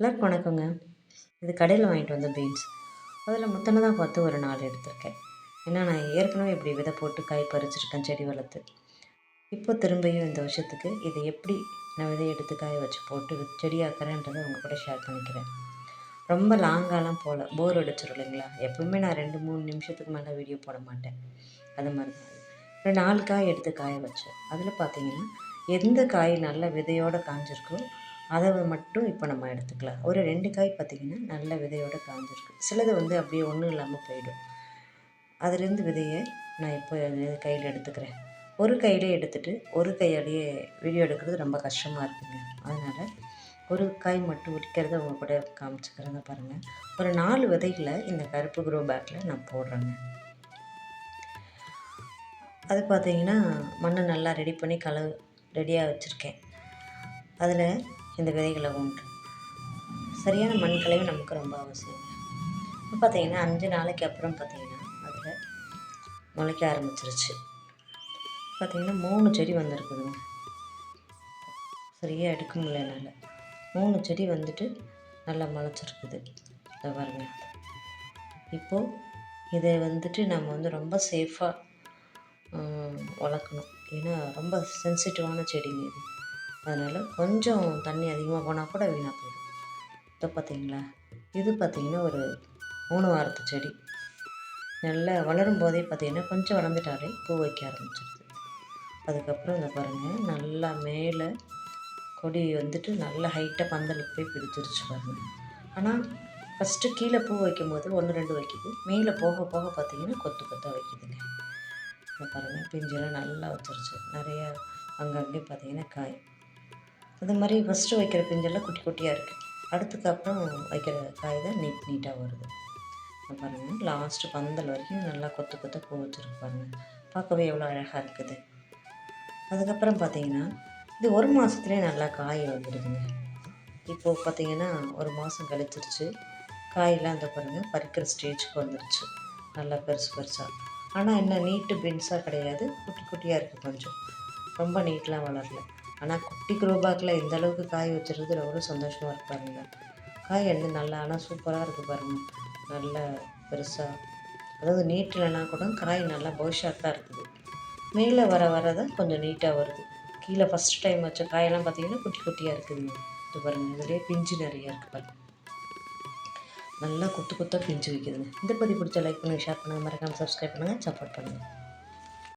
எல்லாருக்கும் வணக்கங்க. இது கடையில் வாங்கிட்டு வந்த பீன்ஸ் அதில் முத்தினதாக பார்த்து ஒரு நாள் எடுத்திருக்கேன். ஏன்னா நான் ஏற்கனவே இப்படி விதை போட்டு காய் பறிச்சிருக்கேன் செடி வளர்த்து. இப்போ திரும்பியும் இந்த வருஷத்துக்கு இதை எப்படி நான் விதை எடுத்து காய வச்சு போட்டு வி- செடியாக்குறேன்றதை உங்கள் கூட ஷேர் பண்ணிக்கிறேன். ரொம்ப லாங்காலாம் போகல போர் அடிச்சிடும் இல்லைங்களா? எப்பவுமே நான் ரெண்டு மூணு நிமிஷத்துக்கு மேலே வீடியோ போட மாட்டேன். அது மாதிரி தான் நாலு காய் எடுத்து காய வச்சேன். அதில் பார்த்தீங்கன்னா எந்த காய் நல்ல விதையோடு காஞ்சிருக்கோ அதை மட்டும் இப்போ நம்ம எடுத்துக்கலாம். ஒரு ரெண்டு காய் பார்த்திங்கன்னா நல்ல விதையோட காய்ஞ்சிருக்கு சிலது வந்து அப்படியே ஒன்றும் இல்லாமல் போயிடும். அதுலேருந்து விதையை நான் இப்போ கையில் எடுத்துக்கிறேன். ஒரு கையிலே எடுத்துகிட்டு ஒரு கையாலேயே வீடியோ எடுக்கிறது ரொம்ப கஷ்டமாக இருக்குங்க. அதனால் ஒரு காய் மட்டும் உரிக்கிறத உங்கள் கூட காமிச்சுக்கிறத பாருங்கள் ஒரு நாலு விதைகளை இந்த கருப்பு குரோ பேக்கில் நான் போடுறேங்க. அது பார்த்தீங்கன்னா மண்ணை நல்லா ரெடி பண்ணி கலவு ரெடியாக வச்சுருக்கேன். அதில் இந்த விதைகளை ஒன்று சரியான மண் நமக்கு ரொம்ப அவசியம். இப்போ பார்த்தீங்கன்னா அஞ்சு நாளைக்கு அப்புறம் பார்த்தீங்கன்னா அதில் முளைக்க ஆரம்பிச்சிருச்சு. பார்த்தீங்கன்னா மூணு செடி வந்திருக்குதுங்க. சரியாக எடுக்க முடியல என்னால். மூணு செடி வந்துட்டு நல்லா முளைச்சிருக்குது. இதை பாருங்க. இப்போது இதை வந்துட்டு நம்ம வந்து ரொம்ப சேஃபாக வளர்க்கணும். ஏன்னா ரொம்ப சென்சிட்டிவான செடிங்க இது. அதனால் கொஞ்சம் தண்ணி அதிகமாக போனால் கூட வீணாக போயிடும். இதை பார்த்தீங்களா இது பார்த்தீங்கன்னா ஒரு மூணு வாரத்து செடி. நல்லா வளரும் போதே பார்த்தீங்கன்னா கொஞ்சம் வளர்ந்துட்டாலே பூ வைக்க ஆரம்பிச்சிடுது அதுக்கப்புறம் இந்த பாருங்கள் நல்லா மேலே கொடி வந்துட்டு நல்லா ஹைட்டாக பந்தலுக்கு போய் பிடிச்சிருச்சு பாருங்கள் ஆனால் ஃபஸ்ட்டு கீழே பூ வைக்கும் போது ஒன்று ரெண்டு வைக்குது. மேலே போக போக பார்த்தீங்கன்னா கொத்து கொத்தாக வைக்குதுங்க. இந்த பாருங்கள் பிஞ்செல்லாம் நல்லா வச்சிருச்சு நிறையா அங்கங்கே பார்த்தீங்கன்னா காய். அது மாதிரி ஃபஸ்ட்டு வைக்கிற பிஞ்செல்லாம் குட்டி குட்டியாக இருக்குது அடுத்துக்கு அப்புறம் வைக்கிற காய் தான் நீட் நீட்டாக வருது. பாருங்கள் லாஸ்ட்டு பந்தல் வரைக்கும் நல்லா கொத்து கொத்த பூ வச்சுருக்கு பாருங்கள் பார்க்கவே எவ்வளோ அழகாக இருக்குது. அதுக்கப்புறம் பார்த்தீங்கன்னா இது ஒரு மாதத்துலேயே நல்லா காய் வந்துடுதுங்க. இப்போது பார்த்தீங்கன்னா ஒரு மாதம் கழிச்சிருச்சு. காயெல்லாம் அந்த பாருங்கள் பறிக்கிற ஸ்டேஜுக்கு வந்துருச்சு. நல்லா பெருசு பெருசாக ஆனால் என்ன நீட்டு பென்ஸாக கிடையாது. குட்டி குட்டியாக இருக்குது கொஞ்சம். ரொம்ப நீட்டெலாம் வளரல. ஆனால் குட்டி குரோபாக்கில் இந்த அளவுக்கு காய் வச்சுருது ரொம்ப சந்தோஷமாக இருக்கு பாருங்க. காய் என்ன நல்லா ஆனால் சூப்பராக இருக்குது பாருங்கள் நல்ல பெருசாக அதாவது நீட்டில்னா கூட காய் நல்லா பௌஷாக்காக இருக்குது. மேலே வர வர தான் கொஞ்சம் நீட்டாக வருது. கீழே ஃபஸ்ட் டைம் வச்ச காயெல்லாம் பார்த்தீங்கன்னா குட்டி குட்டியாக இருக்குதுங்க. இது பாருங்கள் இதுலேயே பிஞ்சு நிறையா இருக்குது பாருங்க. நல்லா குத்து குத்தாக பிஞ்சு வைக்குதுங்க. இந்த பதிவு பிடிச்ச லைக் பண்ணுங்கள் ஷேர் பண்ணுங்கள் மறக்காமல் சப்ஸ்கிரைப் பண்ணுங்கள் சப்போர்ட் பண்ணுங்கள்